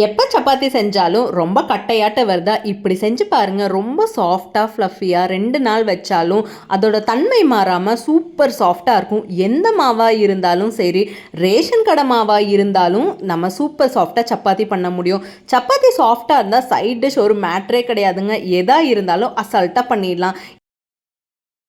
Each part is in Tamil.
எப்போ சப்பாத்தி செஞ்சாலும் ரொம்ப கட்டையாட்ட வருதா? இப்படி செஞ்சு பாருங்க. ரொம்ப சாஃப்டாக ஃப்ளஃபியாக ரெண்டு நாள் வச்சாலும் அதோட தன்மை மாறாமல் சூப்பர் சாஃப்டாக இருக்கும். எந்த மாவாக இருந்தாலும் சரி ரேஷன் கடை மாவாக இருந்தாலும் நம்ம சூப்பர் சாஃப்டாக சப்பாத்தி பண்ண முடியும். சப்பாத்தி சாஃப்டாக இருந்தால் சைட் டிஷ் ஒரு மேட்ரே கிடையாதுங்க. எதாக இருந்தாலும் அசால்ட்டாக பண்ணிடலாம்.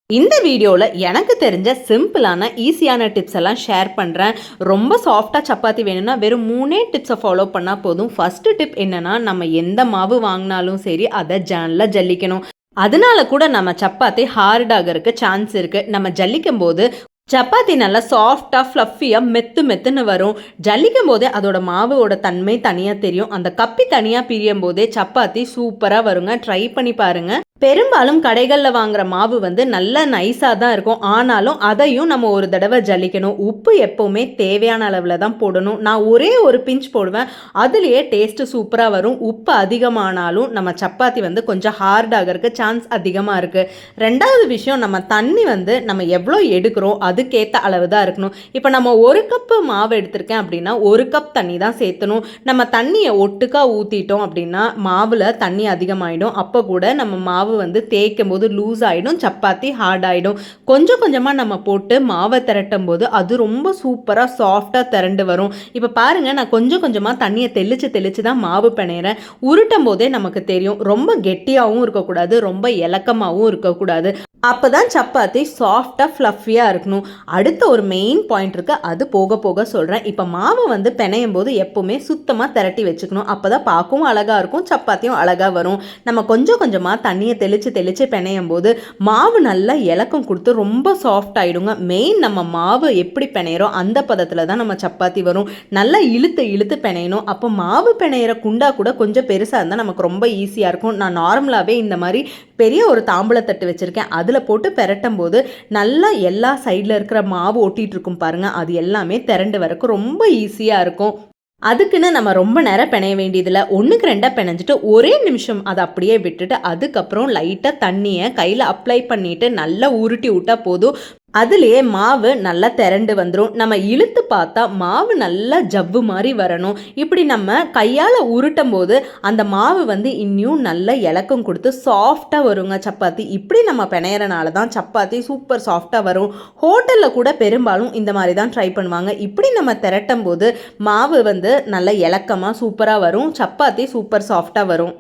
இந்த வீடியோவில் எனக்கு தெரிஞ்ச சிம்பிளான ஈஸியான டிப்ஸ் எல்லாம் ஷேர் பண்ணுறேன் ரொம்ப சாஃப்டாக சப்பாத்தி வேணும்னா வெறும் மூணே டிப்ஸை ஃபாலோ பண்ணால் போதும். ஃபஸ்ட்டு டிப் என்னென்னா நம்ம எந்த மாவு வாங்கினாலும் சரி அதை ஜானில் ஜல்லிக்கணும். அதனால கூட நம்ம சப்பாத்தி ஹார்டாகிறதுக்கு சான்ஸ் இருக்குது நம்ம ஜல்லிக்கும் போது சப்பாத்தி நல்லா சாஃப்டாக ஃப்ளஃபியாக மெத்து மெத்துன்னு வரும். ஜல்லிக்கும் போதே அதோட மாவோட தன்மை தனியாக தெரியும். அந்த கப்பி தனியாக பிரியும் போதே சப்பாத்தி சூப்பராக வருங்க. ட்ரை பண்ணி பாருங்கள் பெரும்பாலும் கடைகளில் வாங்குற மாவு வந்து நல்ல நைஸாக தான் இருக்கும். ஆனாலும் அதையும் நம்ம ஒரு தடவை ஜல்லிக்கணும் உப்பு எப்போவுமே தேவையான அளவில் தான் போடணும். நான் ஒரே ஒரு பிஞ்ச் போடுவேன். அதுலேயே டேஸ்ட்டு சூப்பராக வரும். உப்பு அதிகமானாலும் நம்ம சப்பாத்தி வந்து கொஞ்சம் ஹார்ட் ஆகிறதுக்கு சான்ஸ் அதிகமாக இருக்குது ரெண்டாவது விஷயம் நம்ம தண்ணி வந்து நம்ம எவ்வளோ எடுக்கிறோம் அதுக்கேற்ற அளவு தான் இருக்கணும். இப்போ நம்ம ஒரு கப்பு மாவு எடுத்திருக்கேன் அப்படின்னா ஒரு கப் தண்ணி தான் சேர்த்தணும். நம்ம தண்ணியை ஒட்டுக்கா ஊற்றிட்டோம் அப்படின்னா மாவில் தண்ணி அதிகமாகிடும் அப்போ கூட நம்ம மாவு வந்து தேய்க்கும் போது லூஸ் ஆகிடும் சப்பாத்தி ஹார்ட் ஆகிடும் கொஞ்சம் கொஞ்சமாக நம்ம போட்டு மாவை திரட்டும் போது அது ரொம்ப சூப்பராக சாஃப்டாக திரண்டு வரும். இப்போ பாருங்கள் நான் கொஞ்சம் கொஞ்சமாக தண்ணியை தெளித்து தெளித்து தான் மாவு பிணையிறேன். உருட்டும் போதே நமக்கு தெரியும் ரொம்ப கெட்டியாகவும் இருக்கக்கூடாது ரொம்ப இலக்கமாகவும் இருக்கக்கூடாது. அப்போ தான் சப்பாத்தி சாஃப்டாக ஃப்ளஃபியாக இருக்கணும். அடுத்த ஒரு மெயின் பாயிண்ட் இருக்குது அது போக போக சொல்கிறேன் இப்போ மாவை வந்து பிணையும் போது எப்போவுமே சுத்தமாக திரட்டி வச்சுக்கணும். அப்போ தான் பார்க்கவும் அழகாக இருக்கும் சப்பாத்தியும் அழகாக வரும். நம்ம கொஞ்சம் கொஞ்சமாக தண்ணியை தெளித்து தெளித்து பிணையும் போது மாவு நல்லா இலக்கம் கொடுத்து ரொம்ப சாஃப்ட் ஆகிடுங்க மெயின் நம்ம மாவு எப்படி பிணையிறோம் அந்த பதத்தில் தான் நம்ம சப்பாத்தி வரும். நல்லா இழுத்து இழுத்து பிணையணும். அப்போ மாவு பிணையிற குண்டா கூட கொஞ்சம் பெருசாக இருந்தால் நமக்கு ரொம்ப ஈஸியாக இருக்கும். நான் நார்மலாகவே இந்த மாதிரி பெரிய ஒரு தாம்பூலத்தட்டு வச்சுருக்கேன். அதில் போட்டு பெரட்டும் போது நல்லா எல்லா சைடில் இருக்கிற மாவு ஒட்டிகிட்டு இருக்கும் பாருங்கள் அது எல்லாமே திரண்டு வரக்கு ரொம்ப ஈஸியாக இருக்கும். அதுக்குன்னு நம்ம ரொம்ப நேரம் பிணைய வேண்டியதில்லை. ஒன்றுக்கு ரெண்டாக பிணைஞ்சிட்டு ஒரே நிமிஷம் அதை அப்படியே விட்டுட்டு அதுக்கப்புறம் லைட்டாக தண்ணியை கையில் அப்ளை பண்ணிவிட்டு நல்லா உருட்டி விட்டால் போதும். அதுலேயே மாவு நல்லா திரண்டு வந்துடும் நம்ம இழுத்து பார்த்தா மாவு நல்லா ஜவ்வு மாதிரி வரணும். இப்படி நம்ம கையால் உருட்டும் போது அந்த மாவு வந்து இன்னும் நல்ல இலக்கம் கொடுத்து சாஃப்டாக வருங்க சப்பாத்தி. இப்படி நம்ம பிணையறனால தான் சப்பாத்தி சூப்பர் சாஃப்டாக வரும். ஹோட்டலில் கூட பெரும்பாலும் இந்த மாதிரி தான் ட்ரை பண்ணுவாங்க. இப்படி நம்ம திரட்டும் போது மாவு வந்து நல்ல இலக்கமாக சூப்பராக வரும். சப்பாத்தி சூப்பர் சாஃப்டாக வரும்.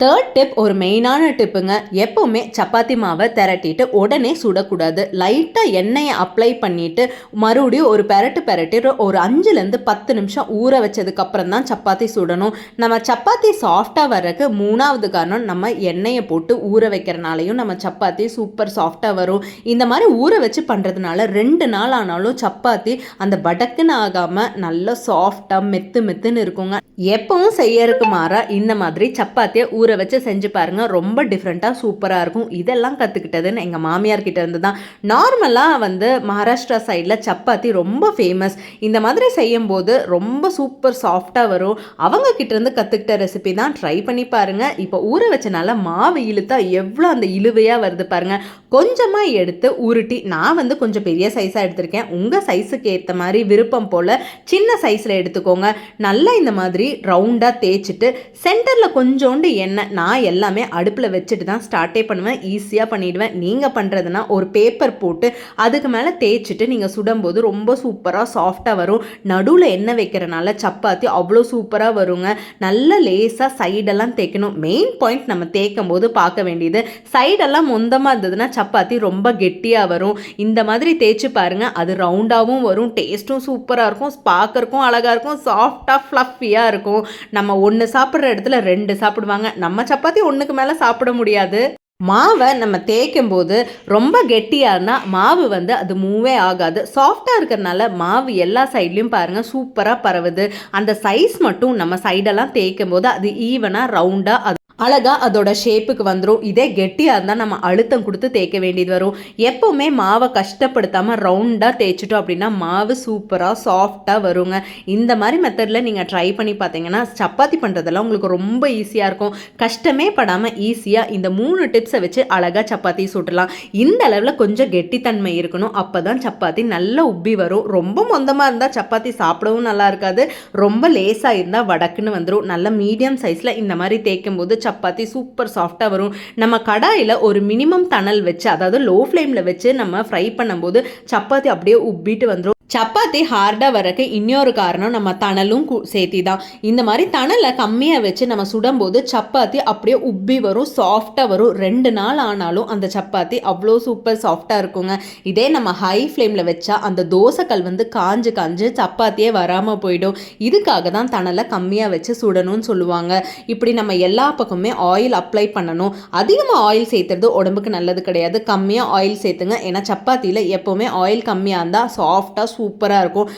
தேர்ட் டிப் ஒரு மெயினான டிப்புங்க எப்போவுமே சப்பாத்தி மாவை திரட்டிட்டு உடனே சுடக்கூடாது. லைட்டாக எண்ணெயை அப்ளை பண்ணிவிட்டு மறுபடியும் ஒரு பெரட்டு பெரட்டிட்டு ஒரு அஞ்சுலேருந்து பத்து நிமிஷம் ஊற வச்சதுக்கப்புறம் தான் சப்பாத்தி சுடணும். நம்ம சப்பாத்தி சாஃப்டாக வர்றதுக்கு மூணாவது காரணம் நம்ம எண்ணெயை போட்டு ஊற வைக்கிறனாலையும் நம்ம சப்பாத்தி சூப்பர் சாஃப்டாக வரும். இந்த மாதிரி ஊற வச்சு பண்ணுறதுனால ரெண்டு நாள் ஆனாலும் சப்பாத்தி அந்த படக்குன்னு ஆகாமல் நல்லா சாஃப்டாக மெத்து மெத்துன்னு இருக்குங்க. எப்பவும் செய்யறதுக்கு மாறாக இந்த மாதிரி சப்பாத்தியை ஊற ஊற வச்சு செஞ்சு பாருங்கள் ரொம்ப டிஃப்ரெண்ட்டாக சூப்பராக இருக்கும். இதெல்லாம் கற்றுக்கிட்டதுன்னு எங்கள் மாமியார் கிட்ட இருந்து தான். நார்மலாக வந்து மகாராஷ்டிரா சைடில் சப்பாத்தி ரொம்ப ஃபேமஸ் இந்த மாதிரி செய்யும்போது ரொம்ப சூப்பர் சாஃப்டாக வரும். அவங்க கிட்டேருந்து கற்றுக்கிட்ட ரெசிபி தான் ட்ரை பண்ணி பாருங்கள் இப்போ ஊற வச்சனால மாவு இழுத்தா எவ்வளோ அந்த இழுவையாக வருது பாருங்கள் கொஞ்சமாக எடுத்து உருட்டி நான் வந்து கொஞ்சம் பெரிய சைஸாக எடுத்திருக்கேன். உங்கள் சைஸுக்கு ஏற்ற மாதிரி விருப்பம் போல் சின்ன சைஸில் எடுத்துக்கோங்க. நல்லா இந்த மாதிரி ரவுண்டாக தேய்ச்சிட்டு சென்டரில் கொஞ்சோண்டு எண்ணெய் நான் எல்லாமே அடுப்பில் வச்சுட்டு தான் ஸ்டார்ட்டே பண்ணுவேன். ஈஸியாக பண்ணிவிடுவேன் நீங்கள் பண்ணுறதுனா ஒரு பேப்பர் போட்டு அதுக்கு மேலே தேய்ச்சிட்டு நீங்கள் சுடும்போது ரொம்ப சூப்பராக சாஃப்டாக வரும். நடுவில் எண்ணெய் வைக்கிறனால சப்பாத்தி அவ்வளோ சூப்பராக வருங்க. நல்ல லேசாக சைடெல்லாம் தேய்க்கணும். மெயின் பாயிண்ட் நம்ம தேய்க்கும் போது பார்க்க வேண்டியது சைடெல்லாம் மொந்தமாக இருந்ததுன்னா சப்பாத்தி ரொம்ப கெட்டியாக வரும். இந்த மாதிரி தேய்ச்சி பாருங்கள் அது ரவுண்டாகவும் வரும். டேஸ்ட்டும் சூப்பராக இருக்கும். பார்க்கறக்கும் அழகாக இருக்கும். சாஃப்டாக ஃப்ளஃபியாக இருக்கும். நம்ம ஒன்று சாப்பிட்ற இடத்துல ரெண்டு சாப்பிடுவாங்க. நம்ம நம்ம சப்பாத்தி ஒன்றுக்கு மேலே சாப்பிட முடியாது. மாவை நம்ம தேய்க்கும் போது ரொம்ப கெட்டியாக இருந்தால் மாவு வந்து அது மூவே ஆகாது. சாஃப்டாக இருக்கிறனால மாவு எல்லா சைட்லேயும் பாருங்கள் சூப்பராக பரவுது. அந்த சைஸ் மட்டும் நம்ம சைடெல்லாம் தேய்க்கும் போது அது ஈவனாக ரவுண்டாக அது அழகா அதோட ஷேப்புக்கு வந்துடும் இதே கெட்டியாக இருந்தால் நம்ம அழுத்தம் கொடுத்து தேய்க்க வேண்டியது வரும். எப்போவுமே மாவை கஷ்டப்படுத்தாமல் ரவுண்டாக தேய்ச்சிட்டோம் அப்படின்னா மாவு சூப்பராக சாஃப்டாக வருங்க. இந்த மாதிரி மெத்தடில் நீங்கள் ட்ரை பண்ணி பார்த்தீங்கன்னா சப்பாத்தி பண்ணுறதெல்லாம் உங்களுக்கு ரொம்ப ஈஸியாக இருக்கும். கஷ்டமே படாமல் ஈஸியாக இந்த மூணு டிப்ஸை வச்சு அழகாக சப்பாத்தி சுட்டலாம். இந்த அளவில் கொஞ்சம் கெட்டித்தன்மை இருக்கணும். அப்போ தான் சப்பாத்தி நல்லா உப்பி வரும். ரொம்ப மொந்தமாக இருந்தால் சப்பாத்தி சாப்பிடவும் நல்லா இருக்காது. ரொம்ப லேஸாக இருந்தால் வடக்குன்னு வந்துடும் நல்ல மீடியம் சைஸில் இந்த மாதிரி தேய்க்கும் போது சப்பாத்தி சூப்பர் சாஃப்டாக வரும். நம்ம கடாயில் ஒரு மினிமம் தணல் வச்சு அதாவது லோ ஃப்ளேமில் வச்சு நம்ம ஃப்ரை பண்ணும்போது சப்பாத்தி அப்படியே உப்பிட்டு வந்துடும் சப்பாத்தி ஹார்டாக வரக்கு இன்னொரு காரணம் நம்ம தணலும் சேர்த்தி தான் இந்த மாதிரி தணலை கம்மியாக வச்சு நம்ம சுடும்போது சப்பாத்தி அப்படியே உப்பி வரும் சாஃப்டாக வரும். ரெண்டு நாள் ஆனாலும் அந்த சப்பாத்தி அவ்வளோ சூப்பர் சாஃப்டாக இருக்குங்க. இதே நம்ம ஹை ஃப்ளேமில் வச்சா அந்த தோசைக்கல் வந்து காஞ்சு காஞ்சு சப்பாத்தியே வராமல் போயிடும். இதுக்காக தான் தணலை கம்மியாக வச்சு சுடணும்னு சொல்லுவாங்க. இப்படி நம்ம எல்லா பக்கமுமே ஆயில் அப்ளை பண்ணணும். அதிகமாக ஆயில் சேர்த்துறது உடம்புக்கு நல்லது கிடையாது. கம்மியாக ஆயில் சேர்த்துங்க. ஏன்னா சப்பாத்தியில் எப்போவுமே ஆயில் கம்மியாக இருந்தால் சாஃப்டாக சூப்பராக இருக்கும்.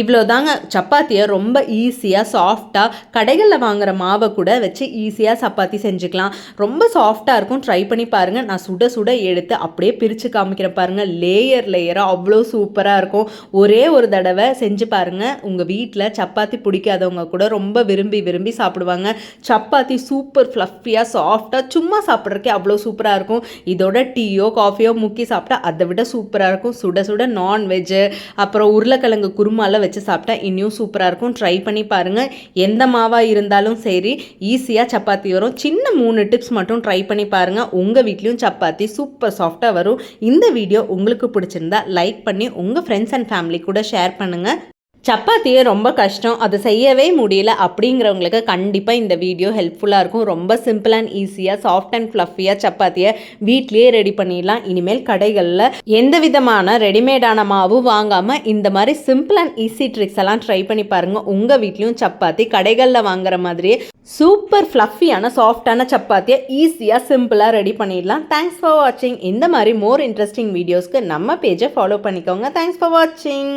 இவ்வளோ தாங்க சப்பாத்தியை ரொம்ப ஈஸியாக சாஃப்டாக கடைகளில் வாங்குகிற மாவை கூட வச்சு ஈஸியாக சப்பாத்தி செஞ்சுக்கலாம். ரொம்ப சாஃப்டாக இருக்கும். ட்ரை பண்ணி பாருங்கள் நான் சுட சுட எடுத்து அப்படியே பிரித்து காமிக்கிறேன் பாருங்கள் லேயர் லேயராக அவ்வளோ சூப்பராக இருக்கும். ஒரே ஒரு தடவை செஞ்சு பாருங்கள் உங்கள் வீட்டில் சப்பாத்தி பிடிக்காதவங்க கூட ரொம்ப விரும்பி விரும்பி சாப்பிடுவாங்க. சப்பாத்தி சூப்பர் ஃப்ளஃபியாக சாஃப்டாக சும்மா சாப்பிட்றதுக்கே அவ்வளோ சூப்பராக இருக்கும். இதோட டீயோ காஃபியோ முக்கி சாப்பிட்டா அதை விட சூப்பராக இருக்கும். சுட சுட நான்வெஜ்ஜு அப்புறம் உருளைக்கிழங்கு குருமாவில் வச்சு சாப்பிட்டா இன்னும் சூப்பராக இருக்கும். ட்ரை பண்ணி பாருங்கள் எந்த மாவாக இருந்தாலும் சரி ஈஸியாக சப்பாத்தி வரும். சின்ன மூணு டிப்ஸ் மட்டும் ட்ரை பண்ணி பாருங்கள் உங்கள் வீட்லேயும் சப்பாத்தி சூப்பர் சாஃப்டாக வரும். இந்த வீடியோ உங்களுக்கு பிடிச்சிருந்தா லைக் பண்ணி உங்கள் ஃப்ரெண்ட்ஸ் அண்ட் ஃபேமிலி கூட ஷேர் பண்ணுங்கள் சப்பாத்தியே ரொம்ப கஷ்டம். அதை செய்யவே முடியல. அப்படிங்கிறவங்களுக்கு கண்டிப்பாக இந்த வீடியோ ஹெல்ப்ஃபுல்லாக இருக்கும். ரொம்ப சிம்பிள் அண்ட் ஈஸியாக சாஃப்ட் அண்ட் ஃப்ளஃபியாக சப்பாத்தியை வீட்லேயே ரெடி பண்ணிடலாம். இனிமேல் கடைகளில் எந்த விதமான ரெடிமேடான மாவு வாங்காமல் இந்த மாதிரி சிம்பிள் அண்ட் ஈஸி ட்ரிக்ஸ் எல்லாம் ட்ரை பண்ணி பாருங்கள் உங்கள் வீட்லேயும் சப்பாத்தி கடைகளில் வாங்குற மாதிரியே சூப்பர் ஃப்ளஃபியான சாஃப்டான சப்பாத்தியை ஈஸியாக சிம்பிளாக ரெடி பண்ணிடலாம். தேங்க்ஸ் ஃபார் வாட்சிங் இந்த மாதிரி மோர் இன்ட்ரெஸ்டிங் வீடியோஸ்க்கு நம்ம பேஜை ஃபாலோ பண்ணிக்கோங்க. தேங்க்ஸ் ஃபார் வாட்சிங்